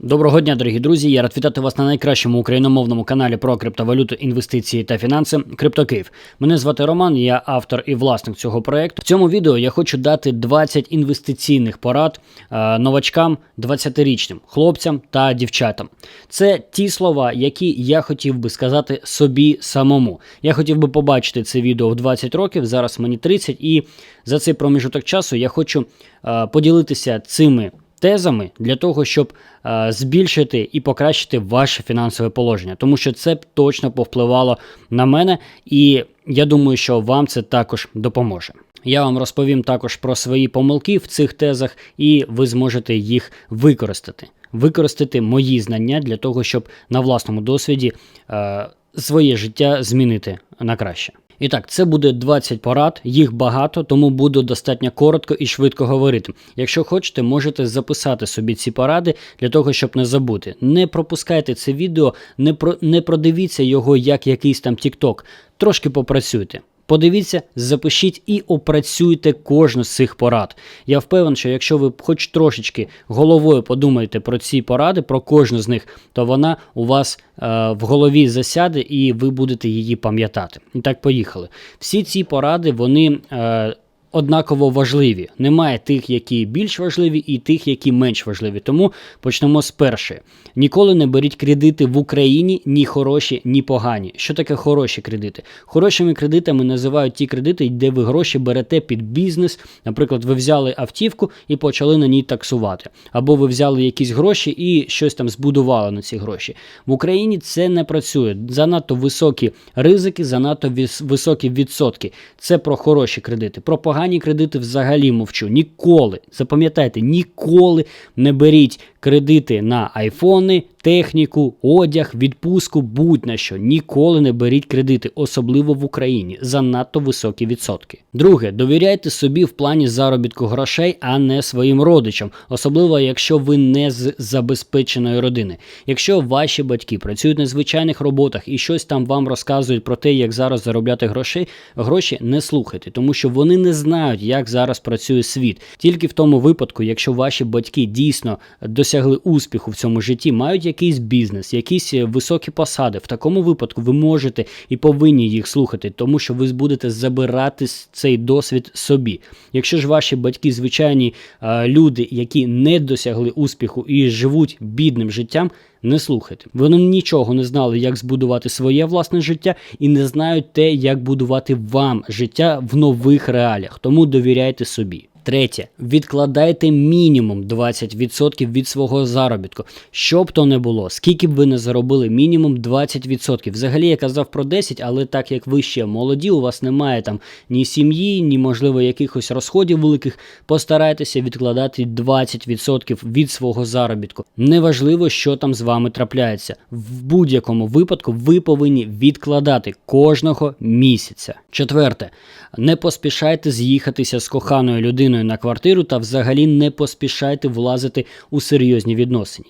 Доброго дня, дорогі друзі. Я рад вітати вас на найкращому україномовному каналі про криптовалюту, інвестиції та фінанси Криптокиїв. Мене звати Роман, я автор і власник цього проекту. В цьому відео я хочу дати 20 інвестиційних порад е, новачкам, 20-річним хлопцям та дівчатам. Це ті слова, які я хотів би сказати собі самому. Я хотів би побачити це відео в 20 років. Зараз мені 30, і за цей проміжуток часу я хочу е, поділитися цими тезами для того, щоб е, збільшити і покращити ваше фінансове положення, тому що це б точно повпливало на мене, і я думаю, що вам це також допоможе. Я вам розповім також про свої помилки в цих тезах, і ви зможете їх використати. Використати мої знання для того, щоб на власному досвіді е, своє життя змінити на краще. І так, це буде 20 порад, їх багато, тому буду достатньо коротко і швидко говорити. Якщо хочете, можете записати собі ці поради для того, щоб не забути. Не пропускайте це відео, не про не продивіться його як якийсь там TikTok. Трошки попрацюйте. Подивіться, запишіть і опрацюйте кожну з цих порад. Я впевнений, що якщо ви хоч трошечки головою подумаєте про ці поради, про кожну з них, то вона у вас е, в голові засяде і ви будете її пам'ятати. І так, поїхали. Всі ці поради, вони. Е, Однаково важливі. Немає тих, які більш важливі, і тих, які менш важливі. Тому почнемо з першої. Ніколи не беріть кредити в Україні ні хороші, ні погані. Що таке хороші кредити? Хорошими кредитами називають ті кредити, де ви гроші берете під бізнес. Наприклад, ви взяли автівку і почали на ній таксувати. Або ви взяли якісь гроші і щось там збудували на ці гроші. В Україні це не працює. Занадто високі ризики, занадто високі відсотки. Це про хороші кредити. Про погані кредити взагалі мовчу. Ніколи. Запам'ятайте, ніколи не беріть кредити на айфони, техніку, одяг, відпустку, будь-на що. Ніколи не беріть кредити, особливо в Україні. Занадто високі відсотки. Друге, довіряйте собі в плані заробітку грошей, а не своїм родичам, особливо якщо ви не з забезпеченої родини. Якщо ваші батьки працюють на звичайних роботах і щось там вам розказують про те, як зараз заробляти гроші, гроші не слухайте, тому що вони не знають, як зараз працює світ. Тільки в тому випадку, якщо ваші батьки дійсно досягли успіху в цьому житті, мають якийсь бізнес, якісь е, високі посади. В такому випадку ви можете і повинні їх слухати, тому що ви будете забирати цей досвід собі. Якщо ж ваші батьки, звичайні е, люди, які не досягли успіху і живуть бідним життям. Не слухайте. Вони нічого не знали, як збудувати своє власне життя, і не знають те, як будувати вам життя в нових реаліях. Тому довіряйте собі. Третє, відкладайте мінімум 20% від свого заробітку. Що б то не було, скільки б ви не заробили, мінімум 20%. Взагалі я казав про 10%, але так як ви ще молоді, у вас немає там ні сім'ї, ні, можливо, якихось розходів великих, постарайтеся відкладати 20% від свого заробітку. Неважливо, що там з вами трапляється. В будь-якому випадку ви повинні відкладати кожного місяця. Четверте, не поспішайте з'їхатися з коханою людиною на квартиру та взагалі не поспішайте влазити у серйозні відносини.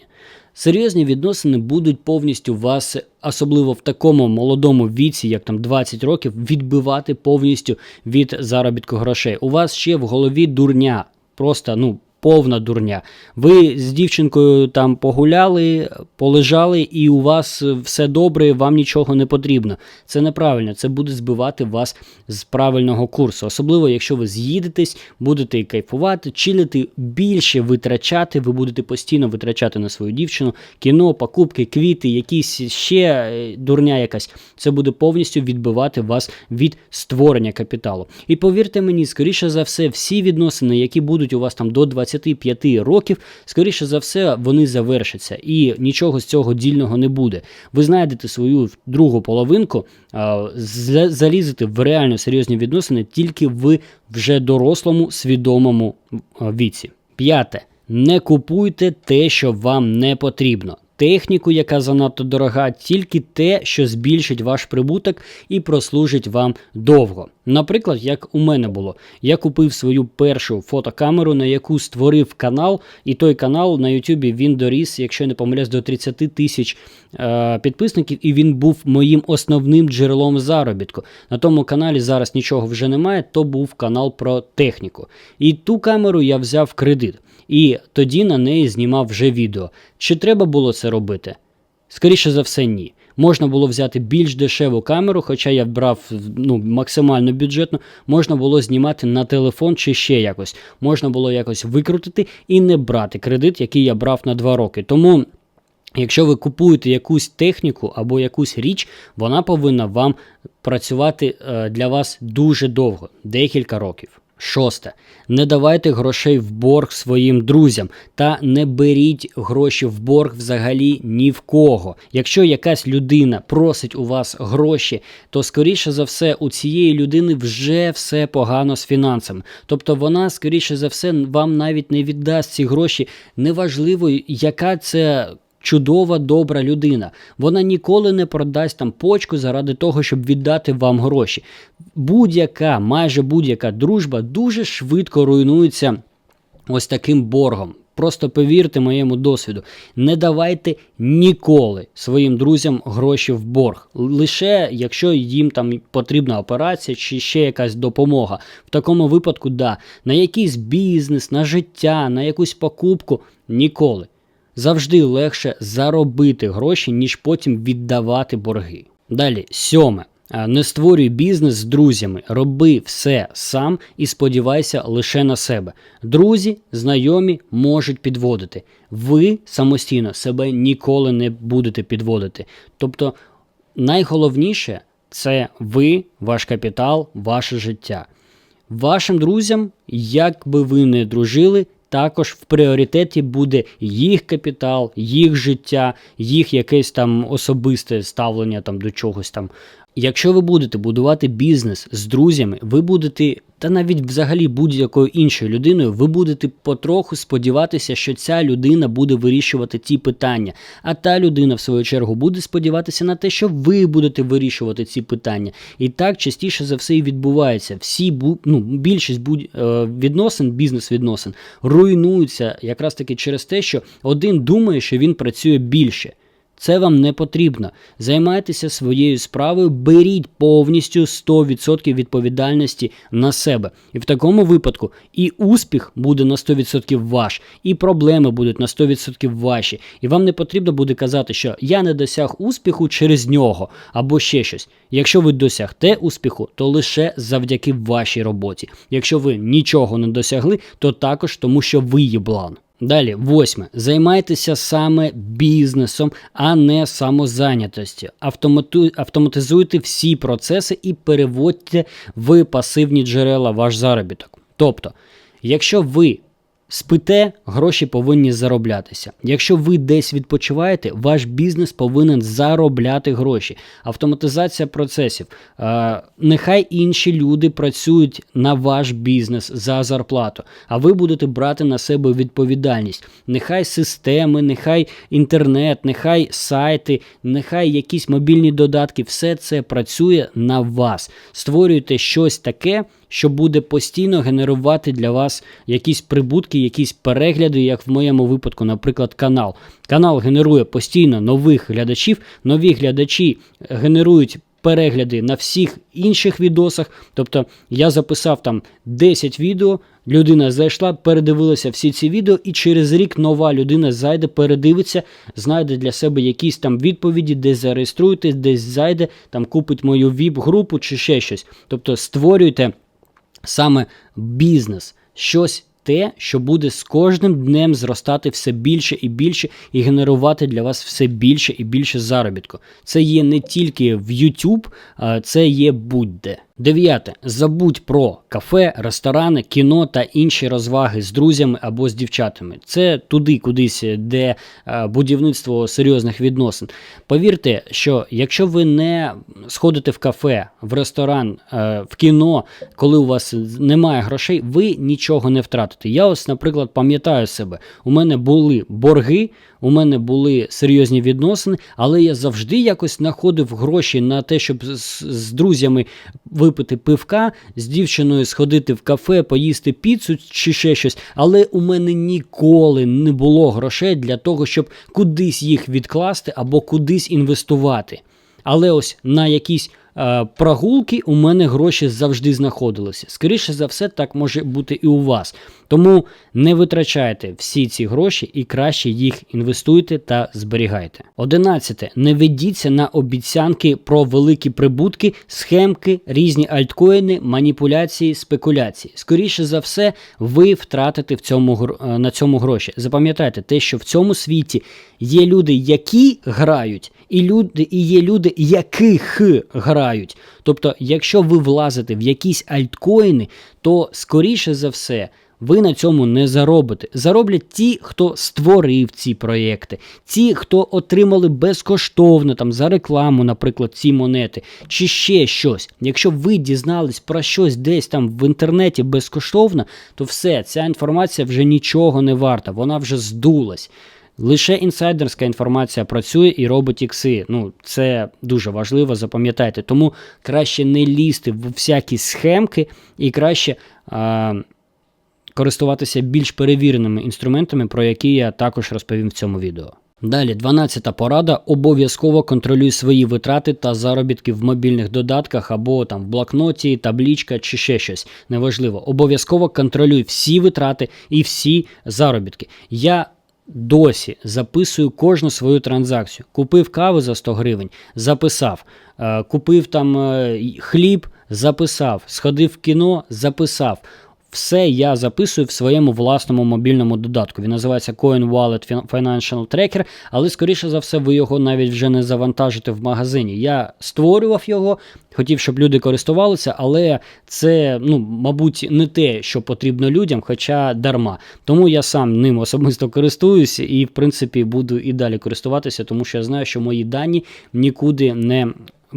Серйозні відносини будуть повністю вас, особливо в такому молодому віці, як там 20 років, відбивати повністю від заробітку грошей. У вас ще в голові дурня. Просто ну повна дурня. Ви з дівчинкою там погуляли, полежали, і у вас все добре, вам нічого не потрібно. Це неправильно, це буде збивати вас з правильного курсу. Особливо, якщо ви з'їдетесь, будете кайфувати, чилити, більше витрачати, ви будете постійно витрачати на свою дівчину, кіно, покупки, квіти, якісь ще е, дурня якась. Це буде повністю відбивати вас від створення капіталу. І повірте мені, скоріше за все, всі відносини, які будуть у вас там до 20 25 років, скоріше за все, вони завершаться, і нічого з цього дільного не буде. Ви знайдете свою другу половинку, залізете в реально серйозні відносини тільки в вже дорослому свідомому віці. П'яте. Не купуйте те, що вам не потрібно техніку, яка занадто дорога, тільки те, що збільшить ваш прибуток і прослужить вам довго. Наприклад, як у мене було, я купив свою першу фотокамеру, на яку створив канал, і той канал на Ютубі він доріс, якщо не помиляюсь, до 30 тисяч е підписників, і він був моїм основним джерелом заробітку. На тому каналі зараз нічого вже немає, то був канал про техніку. І ту камеру я взяв в кредит. і тоді на неї знімав вже відео. Чи треба було це робити? Скоріше за все, ні. Можна було взяти більш дешеву камеру, хоча я брав ну, максимально бюджетну, можна було знімати на телефон чи ще якось. Можна було якось викрутити і не брати кредит, який я брав на 2 роки. Тому. Якщо ви купуєте якусь техніку або якусь річ, вона повинна вам працювати е, для вас дуже довго, декілька років. Шосте. Не давайте грошей в борг своїм друзям та не беріть гроші в борг взагалі ні в кого. Якщо якась людина просить у вас гроші, то скоріше за все у цієї людини вже все погано з фінансами. Тобто вона, скоріше за все, вам навіть не віддасть ці гроші. Неважливо, яка це. Чудова, добра людина. Вона ніколи не продасть там почку заради того, щоб віддати вам гроші. Будь-яка, майже будь-яка дружба дуже швидко руйнується ось таким боргом. Просто повірте моєму досвіду, не давайте ніколи своїм друзям гроші в борг. Лише якщо їм там потрібна операція чи ще якась допомога. В такому випадку, да, на якийсь бізнес, на життя, на якусь покупку ніколи. Завжди легше заробити гроші, ніж потім віддавати борги. Далі, сьоме. Не створюй бізнес з друзями, роби все сам і сподівайся лише на себе. Друзі, знайомі можуть підводити. Ви самостійно себе ніколи не будете підводити. Тобто, найголовніше це ви, ваш капітал, ваше життя. Вашим друзям, як би ви не дружили, також в пріоритеті буде їх капітал, їх життя, їх якесь там особисте ставлення там до чогось там. Якщо ви будете будувати бізнес з друзями, ви будете, та навіть взагалі будь-якою іншою людиною, ви будете потроху сподіватися, що ця людина буде вирішувати ті питання. А та людина, в свою чергу, буде сподіватися на те, що ви будете вирішувати ці питання. І так частіше за все і відбувається. Всі ну, більшість будь е, відносин, бізнес-відносин руйнуються якраз таки через те, що один думає, що він працює більше. Це вам не потрібно. Займайтеся своєю справою, беріть повністю 100% відповідальності на себе. І в такому випадку і успіх буде на 100% ваш, і проблеми будуть на 100% ваші. І вам не потрібно буде казати, що я не досяг успіху через нього або ще щось. Якщо ви досягте успіху, то лише завдяки вашій роботі. Якщо ви нічого не досягли, то також тому, що ви єблан. Далі, восьме. Займайтеся саме бізнесом, а не самозайнятостю. Автомату... Автоматизуйте всі процеси і переводьте в пасивні джерела ваш заробіток. Тобто, якщо ви Спите, гроші повинні зароблятися. Якщо ви десь відпочиваєте, ваш бізнес повинен заробляти гроші. Автоматизація процесів. Е, нехай інші люди працюють на ваш бізнес за зарплату, а ви будете брати на себе відповідальність. Нехай системи, нехай інтернет, нехай сайти, нехай якісь мобільні додатки, все це працює на вас. Створюйте щось таке що буде постійно генерувати для вас якісь прибутки, якісь перегляди, як в моєму випадку, наприклад, канал. Канал генерує постійно нових глядачів, нові глядачі генерують. Перегляди на всіх інших відосах. Тобто я записав там 10 відео, людина зайшла, передивилася всі ці відео, і через рік нова людина зайде, передивиться, знайде для себе якісь там відповіді, десь зареєструєтесь, десь зайде, там купить мою віп-групу чи ще щось. Тобто створюйте саме бізнес, щось те, що буде з кожним днем зростати все більше і більше, і генерувати для вас все більше і більше заробітку. Це є не тільки в YouTube, це є будь-де. Дев'яте. Забудь про кафе, ресторани, кіно та інші розваги з друзями або з дівчатами. Це туди, кудись, де е, будівництво серйозних відносин. Повірте, що якщо ви не сходите в кафе, в ресторан, е, в кіно, коли у вас немає грошей, ви нічого не втратите. Я ось, наприклад, пам'ятаю себе, у мене були борги у мене були серйозні відносини, але я завжди якось знаходив гроші на те, щоб з, з друзями випити пивка, з дівчиною сходити в кафе, поїсти піцу чи ще щось. Але у мене ніколи не було грошей для того, щоб кудись їх відкласти або кудись інвестувати. Але ось на якісь прогулки у мене гроші завжди знаходилися. Скоріше за все, так може бути і у вас. Тому не витрачайте всі ці гроші і краще їх інвестуйте та зберігайте. Одинадцяте. Не ведіться на обіцянки про великі прибутки, схемки, різні альткоїни, маніпуляції, спекуляції. Скоріше за все, ви втратите в цьому е, на цьому гроші. Запам'ятайте те, що в цьому світі є люди, які грають, і люди, і є люди, яких грають. Тобто, якщо ви влазите в якісь альткоїни, то скоріше за все. Ви на цьому не заробите. Зароблять ті, хто створив ці проєкти, ті, хто отримали безкоштовно там за рекламу, наприклад, ці монети, чи ще щось. Якщо ви дізнались про щось десь там в інтернеті безкоштовно, то все, ця інформація вже нічого не варта, вона вже здулась. Лише інсайдерська інформація працює і робить ікси. Ну, це дуже важливо, запам'ятайте. Тому краще не лізти в всякі схемки і краще. А, користуватися більш перевіреними інструментами, про які я також розповім в цьому відео. Далі, 12-та порада. Обов'язково контролюй свої витрати та заробітки в мобільних додатках або там в блокноті, таблічка чи ще щось. Неважливо. Обов'язково контролюй всі витрати і всі заробітки. Я досі записую кожну свою транзакцію. Купив каву за 100 гривень, записав. Е, Купив там е, хліб, записав. Сходив в кіно, записав. Все я записую в своєму власному мобільному додатку. Він називається Coin Wallet Financial Tracker, але скоріше за все, ви його навіть вже не завантажите в магазині. Я створював його, хотів, щоб люди користувалися, але це, ну, мабуть, не те, що потрібно людям, хоча дарма. Тому я сам ним особисто користуюся і, в принципі, буду і далі користуватися, тому що я знаю, що мої дані нікуди не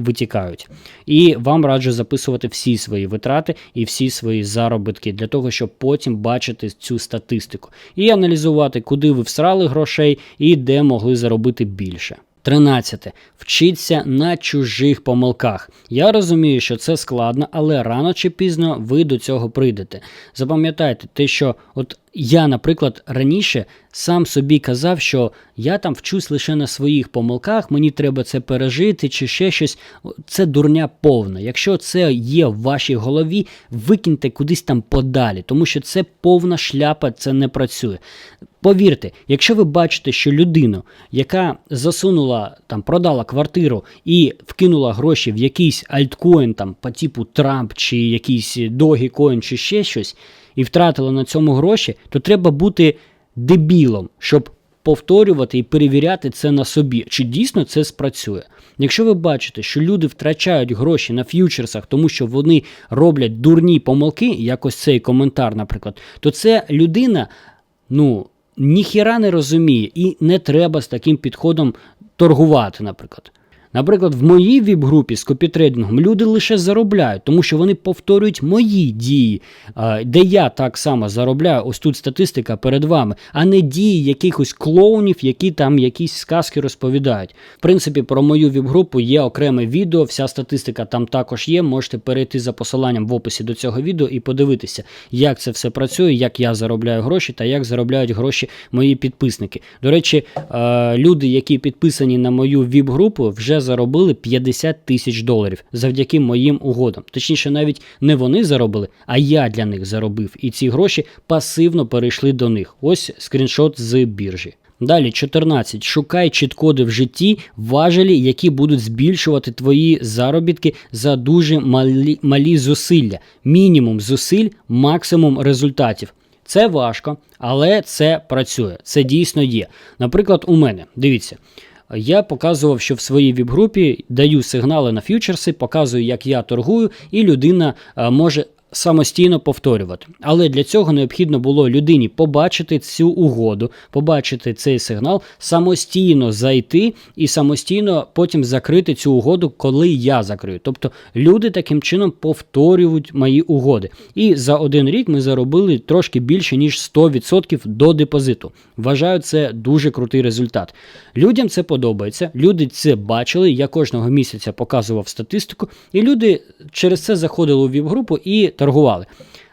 витікають. І вам раджу записувати всі свої витрати і всі свої заробітки для того, щоб потім бачити цю статистику і аналізувати, куди ви всрали грошей і де могли заробити більше. 13. Вчіться на чужих помилках. Я розумію, що це складно, але рано чи пізно ви до цього прийдете. Запам'ятайте те, що от я, наприклад, раніше сам собі казав, що я там вчусь лише на своїх помилках, мені треба це пережити чи ще щось. Це дурня повна. Якщо це є в вашій голові, викиньте кудись там подалі, тому що це повна шляпа, це не працює. Повірте, якщо ви бачите, що людину, яка засунула там, продала квартиру і вкинула гроші в якийсь альткоін, там по типу Трамп чи якийсь Dogecoin чи ще щось, і втратила на цьому гроші, то треба бути дебілом, щоб повторювати і перевіряти це на собі, чи дійсно це спрацює. Якщо ви бачите, що люди втрачають гроші на ф'ючерсах, тому що вони роблять дурні помилки, як ось цей коментар, наприклад, то це людина, ну ніхіра не розуміє, і не треба з таким підходом торгувати, наприклад. Наприклад, в моїй віп-групі з копітрейдингом люди лише заробляють, тому що вони повторюють мої дії, де я так само заробляю. Ось тут статистика перед вами, а не дії якихось клоунів, які там якісь сказки розповідають. В принципі, про мою віп-групу є окреме відео, вся статистика там також є. Можете перейти за посиланням в описі до цього відео і подивитися, як це все працює, як я заробляю гроші та як заробляють гроші мої підписники. До речі, люди, які підписані на мою віп-групу, вже заробили 50 тисяч доларів завдяки моїм угодам. Точніше, навіть не вони заробили, а я для них заробив. І ці гроші пасивно перейшли до них. Ось скріншот з біржі. Далі 14. Шукай чіткоди в житті, важелі, які будуть збільшувати твої заробітки за дуже малі, малі зусилля. Мінімум зусиль, максимум результатів. Це важко, але це працює. Це дійсно є. Наприклад, у мене, дивіться. Я показував, що в своїй віп-групі даю сигнали на фьючерси, показую, як я торгую, і людина може самостійно повторювати. Але для цього необхідно було людині побачити цю угоду, побачити цей сигнал, самостійно зайти і самостійно потім закрити цю угоду, коли я закрию. Тобто люди таким чином повторюють мої угоди. І за один рік ми заробили трошки більше, ніж 100% до депозиту. Вважаю, це дуже крутий результат. Людям це подобається, люди це бачили. Я кожного місяця показував статистику, і люди через це заходили у віп-групу і торгували.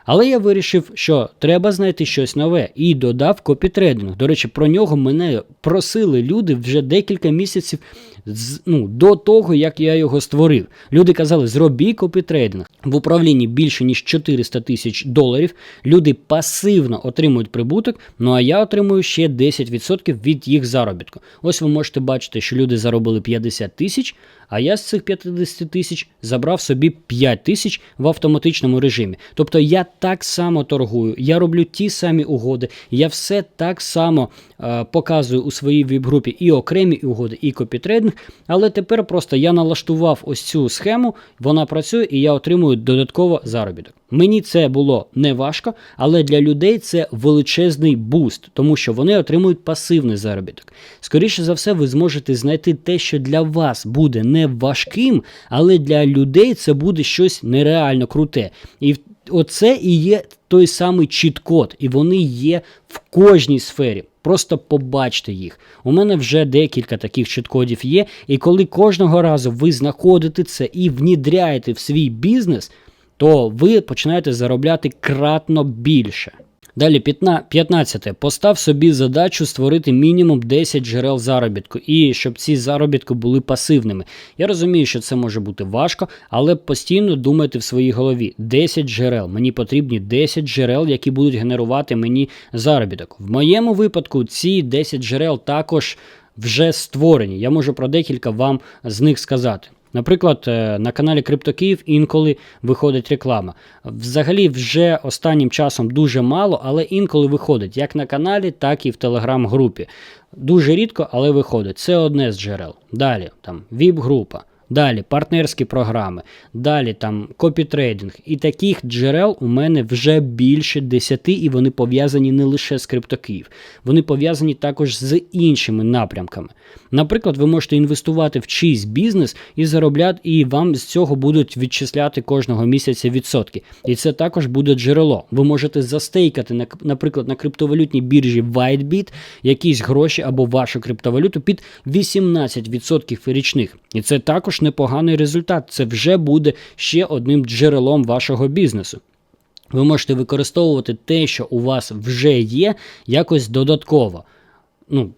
Але я вирішив, що треба знайти щось нове і додав копітрейдинг. До речі, про нього мене просили люди вже декілька місяців ну, до того, як я його створив. Люди казали, зробіть копітрейдинг. В управлінні більше ніж 400 тисяч доларів. Люди пасивно отримують прибуток, ну а я отримую ще 10% від їх заробітку. Ось ви можете бачити, що люди заробили 50 тисяч, а я з цих 50 тисяч забрав собі 5 тисяч в автоматичному режимі. Тобто я так само торгую, я роблю ті самі угоди, я все так само е, показую у своїй віп-групі і окремі угоди, і копітрейдинг. Але тепер просто я налаштував ось цю схему, вона працює і я отримую додатково заробіток. Мені це було не важко, але для людей це величезний буст, тому що вони отримують пасивний заробіток. Скоріше за все, ви зможете знайти те, що для вас буде не важким, але для людей це буде щось нереально круте. І оце і є той самий чіт-код, і вони є в кожній сфері. Просто побачте їх. У мене вже декілька таких чіт-кодів є, і коли кожного разу ви знаходите це і внідряєте в свій бізнес, то ви починаєте заробляти кратно більше. Далі 15. Постав собі задачу створити мінімум 10 джерел заробітку, і щоб ці заробітки були пасивними. Я розумію, що це може бути важко, але постійно думайте в своїй голові: 10 джерел. Мені потрібні 10 джерел, які будуть генерувати мені заробіток. В моєму випадку ці 10 джерел також вже створені. Я можу про декілька вам з них сказати. Наприклад, е, на каналі Криптокиїв інколи виходить реклама. Взагалі, вже останнім часом дуже мало, але інколи виходить як на каналі, так і в телеграм-групі. Дуже рідко, але виходить. Це одне з джерел. Далі там ВІП-група. Далі партнерські програми, далі там копітрейдинг. І таких джерел у мене вже більше 10, і вони пов'язані не лише з CryptoKiїв, вони пов'язані також з іншими напрямками. Наприклад, ви можете інвестувати в чийсь бізнес і заробляти, і вам з цього будуть відчисляти кожного місяця відсотки. І це також буде джерело. Ви можете застейкати, на- наприклад, на криптовалютній біржі WhiteBit якісь гроші або вашу криптовалюту під 18% річних. І це також непоганий результат. Це вже буде ще одним джерелом вашого бізнесу. Ви можете використовувати те, що у вас вже є, якось додатково. Ну,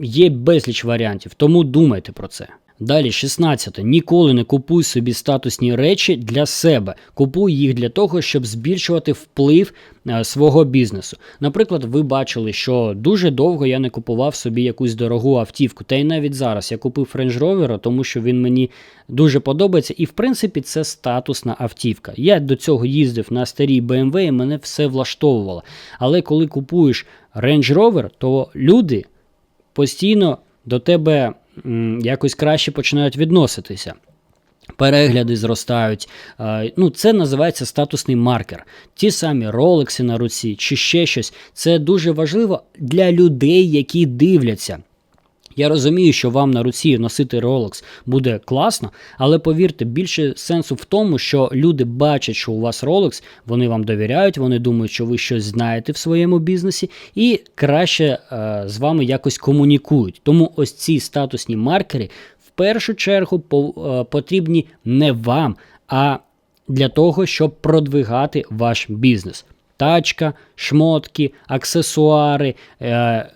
є безліч варіантів, тому думайте про це. Далі, 16. Ніколи не купуй собі статусні речі для себе. Купуй їх для того, щоб збільшувати вплив е, свого бізнесу. Наприклад, ви бачили, що дуже довго я не купував собі якусь дорогу автівку. Та й навіть зараз я купив Range Rover, тому що він мені дуже подобається. І в принципі це статусна автівка. Я до цього їздив на старій BMW і мене все влаштовувало. Але коли купуєш Range Rover, то люди постійно до тебе якось краще починають відноситися. Перегляди зростають. Ну, це називається статусний маркер. Ті самі ролекси на руці чи ще щось. Це дуже важливо для людей, які дивляться. Я розумію, що вам на руці носити Rolex буде класно, але повірте, більше сенсу в тому, що люди бачать, що у вас Rolex, вони вам довіряють, вони думають, що ви щось знаєте в своєму бізнесі, і краще е, з вами якось комунікують. Тому ось ці статусні маркери в першу чергу е, потрібні не вам, а для того, щоб продвигати ваш бізнес. Тачка, шмотки, аксесуари. Е,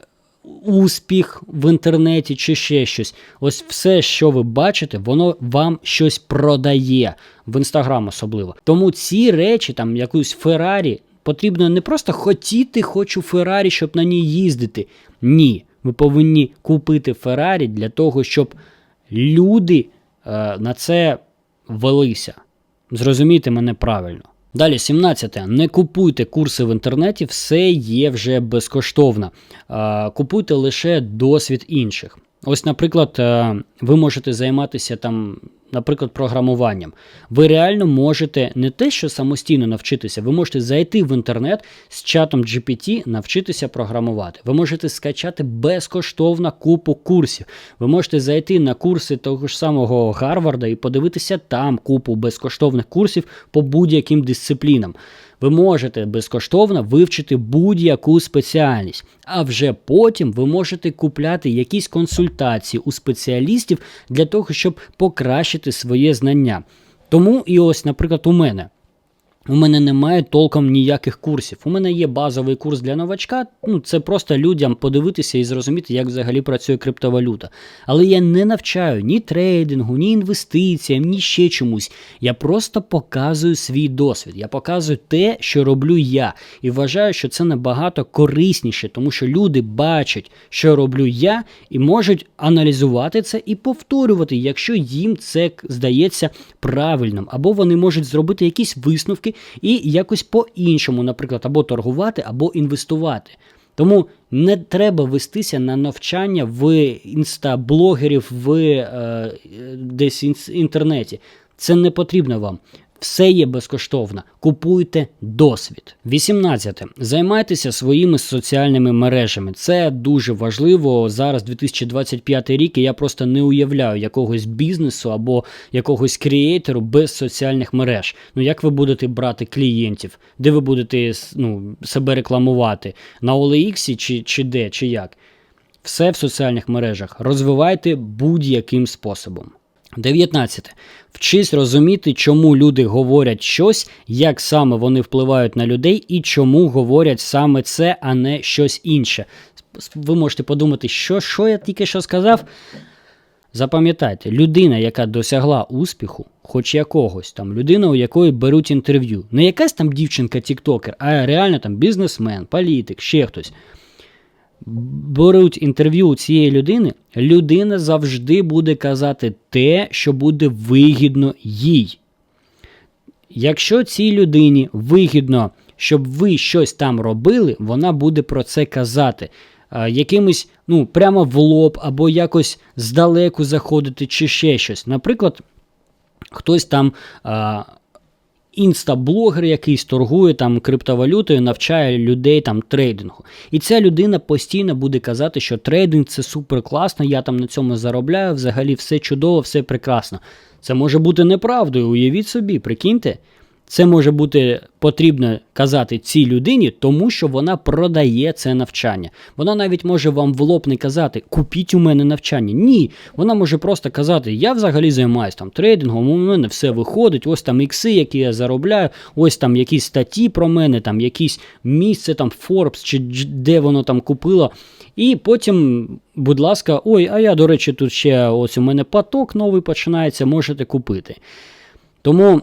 успіх в інтернеті чи ще щось. Ось все, що ви бачите, воно вам щось продає в інстаграм особливо. Тому ці речі, там якусь Феррарі, потрібно не просто хотіти, хочу Феррарі, щоб на ній їздити. Ні. Ви повинні купити Феррарі для того, щоб люди е, на це велися. Зрозумійте мене правильно. Далі, 17. Не купуйте курси в інтернеті, все є вже безкоштовно. Купуйте лише досвід інших. Ось, наприклад, е, ви можете займатися там, наприклад, програмуванням. Ви реально можете не те, що самостійно навчитися, ви можете зайти в інтернет з чатом GPT, навчитися програмувати. Ви можете скачати безкоштовно купу курсів. Ви можете зайти на курси того ж самого Гарварда і подивитися там купу безкоштовних курсів по будь-яким дисциплінам. Ви можете безкоштовно вивчити будь-яку спеціальність, а вже потім ви можете купляти якісь консультації у спеціалістів для того, щоб покращити своє знання. Тому і ось, наприклад, у мене У мене немає толком ніяких курсів. У мене є базовий курс для новачка. Ну це просто людям подивитися і зрозуміти, як взагалі працює криптовалюта. Але я не навчаю ні трейдингу, ні інвестиціям, ні ще чомусь. Я просто показую свій досвід. Я показую те, що роблю я, і вважаю, що це набагато корисніше, тому що люди бачать, що роблю я, і можуть аналізувати це і повторювати, якщо їм це здається правильним, або вони можуть зробити якісь висновки і якось по-іншому, наприклад, або торгувати, або інвестувати. Тому не треба вестися на навчання в інстаблогерів в е, десь інтернеті. Це не потрібно вам. Все є безкоштовно. Купуйте досвід. 18. Займайтеся своїми соціальними мережами. Це дуже важливо зараз, 2025 рік, і я просто не уявляю якогось бізнесу або якогось крієйтеру без соціальних мереж. Ну як ви будете брати клієнтів, де ви будете ну, себе рекламувати? На OLX чи, чи де, чи як? Все в соціальних мережах. Розвивайте будь-яким способом. 19. Вчись розуміти, чому люди говорять щось, як саме вони впливають на людей і чому говорять саме це, а не щось інше. Ви можете подумати, що, що я тільки що сказав. Запам'ятайте, людина, яка досягла успіху, хоч якогось, там людина, у якої беруть інтерв'ю, не якась там дівчинка-тіктокер, а реально там бізнесмен, політик, ще хтось беруть інтерв'ю у цієї людини, людина завжди буде казати те, що буде вигідно їй. Якщо цій людині вигідно, щоб ви щось там робили, вона буде про це казати. Якимось, ну, прямо в лоб, або якось здалеку заходити, чи ще щось. Наприклад, хтось там. Інстаблогер якийсь торгує там криптовалютою, навчає людей там трейдингу. І ця людина постійно буде казати, що трейдинг це супер класно, я там на цьому заробляю, взагалі все чудово, все прекрасно. Це може бути неправдою, уявіть собі, прикиньте. Це може бути потрібно казати цій людині, тому що вона продає це навчання. Вона навіть може вам в лоб не казати Купіть у мене навчання. Ні, вона може просто казати, я взагалі займаюся там трейдингом, у мене все виходить, ось там ікси, які я заробляю, ось там якісь статті про мене, там якісь місце, там Forbes, чи де воно там купило. І потім, будь ласка, ой, а я, до речі, тут ще ось у мене поток новий починається, можете купити. Тому.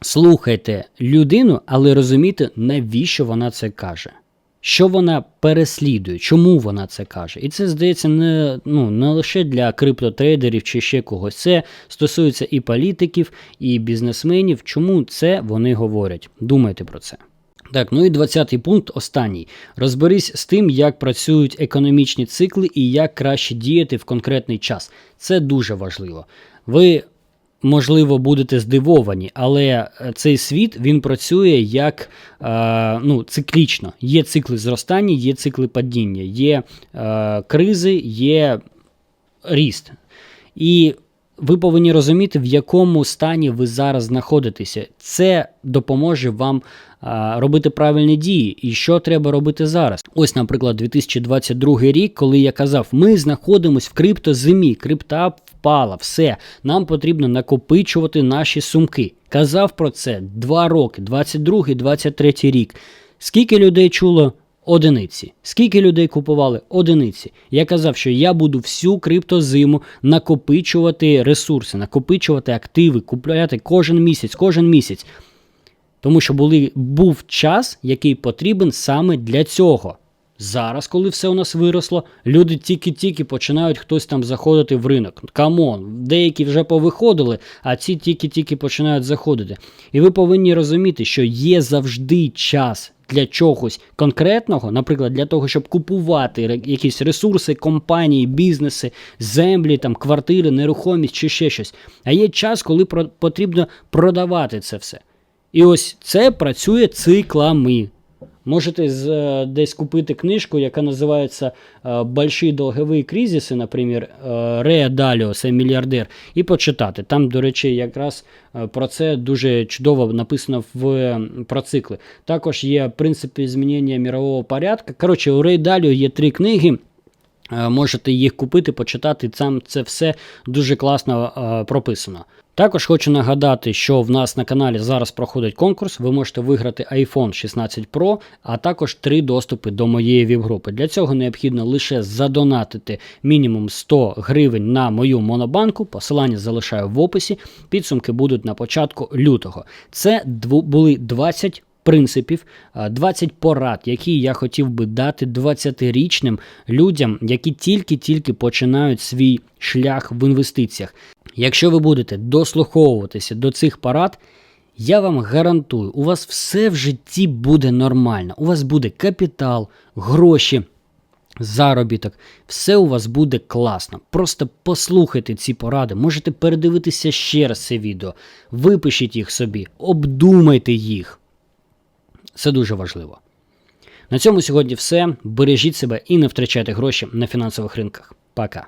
Слухайте людину, але розумійте, навіщо вона це каже. Що вона переслідує, чому вона це каже? І це здається не ну, не лише для криптотрейдерів чи ще когось. Це стосується і політиків, і бізнесменів. Чому це вони говорять? Думайте про це. Так, ну і 20-й пункт останній. Розберись з тим, як працюють економічні цикли і як краще діяти в конкретний час. Це дуже важливо. Ви можливо, будете здивовані, але е, цей світ він працює як е, ну, циклічно. Є цикли зростання, є цикли падіння, є е, кризи, є ріст. І ви повинні розуміти, в якому стані ви зараз знаходитеся. Це допоможе вам робити правильні дії. І що треба робити зараз? Ось, наприклад, 2022 рік, коли я казав, ми знаходимося в криптозимі, крипта впала, все, нам потрібно накопичувати наші сумки. Казав про це два роки, 22-23 рік. Скільки людей чуло? Одиниці. Скільки людей купували? Одиниці. Я казав, що я буду всю криптозиму накопичувати ресурси, накопичувати активи, купляти кожен місяць, кожен місяць. Тому що були, був час, який потрібен саме для цього. Зараз, коли все у нас виросло, люди тільки-тільки починають хтось там заходити в ринок. Камон, деякі вже повиходили, а ці тільки-тільки починають заходити. І ви повинні розуміти, що є завжди час для чогось конкретного, наприклад, для того, щоб купувати якісь ресурси, компанії, бізнеси, землі, там, квартири, нерухомість чи ще щось. А є час, коли потрібно продавати це все. І ось це працює циклами. Можете з, е, десь купити книжку, яка називається е, Больші долгові кризиси, наприклад, е, Рея Даліо, це мільярдер, і почитати. Там, до речі, якраз про це дуже чудово написано в про цикли. Також є принципи змінення мірового порядку. Коротше, у Рей Даліо є три книги. Можете їх купити, почитати. Там це все дуже класно прописано. Також хочу нагадати, що в нас на каналі зараз проходить конкурс. Ви можете виграти iPhone 16 Pro, а також три доступи до моєї віп-групи. Для цього необхідно лише задонатити мінімум 100 гривень на мою монобанку. Посилання залишаю в описі. Підсумки будуть на початку лютого. Це були 20 принципів, 20 порад, які я хотів би дати 20-річним людям, які тільки-тільки починають свій шлях в інвестиціях. Якщо ви будете дослуховуватися до цих порад, я вам гарантую, у вас все в житті буде нормально. У вас буде капітал, гроші, заробіток, все у вас буде класно. Просто послухайте ці поради, можете передивитися ще раз це відео, випишіть їх собі, обдумайте їх. Це дуже важливо. На цьому сьогодні все. Бережіть себе і не втрачайте гроші на фінансових ринках. Пока.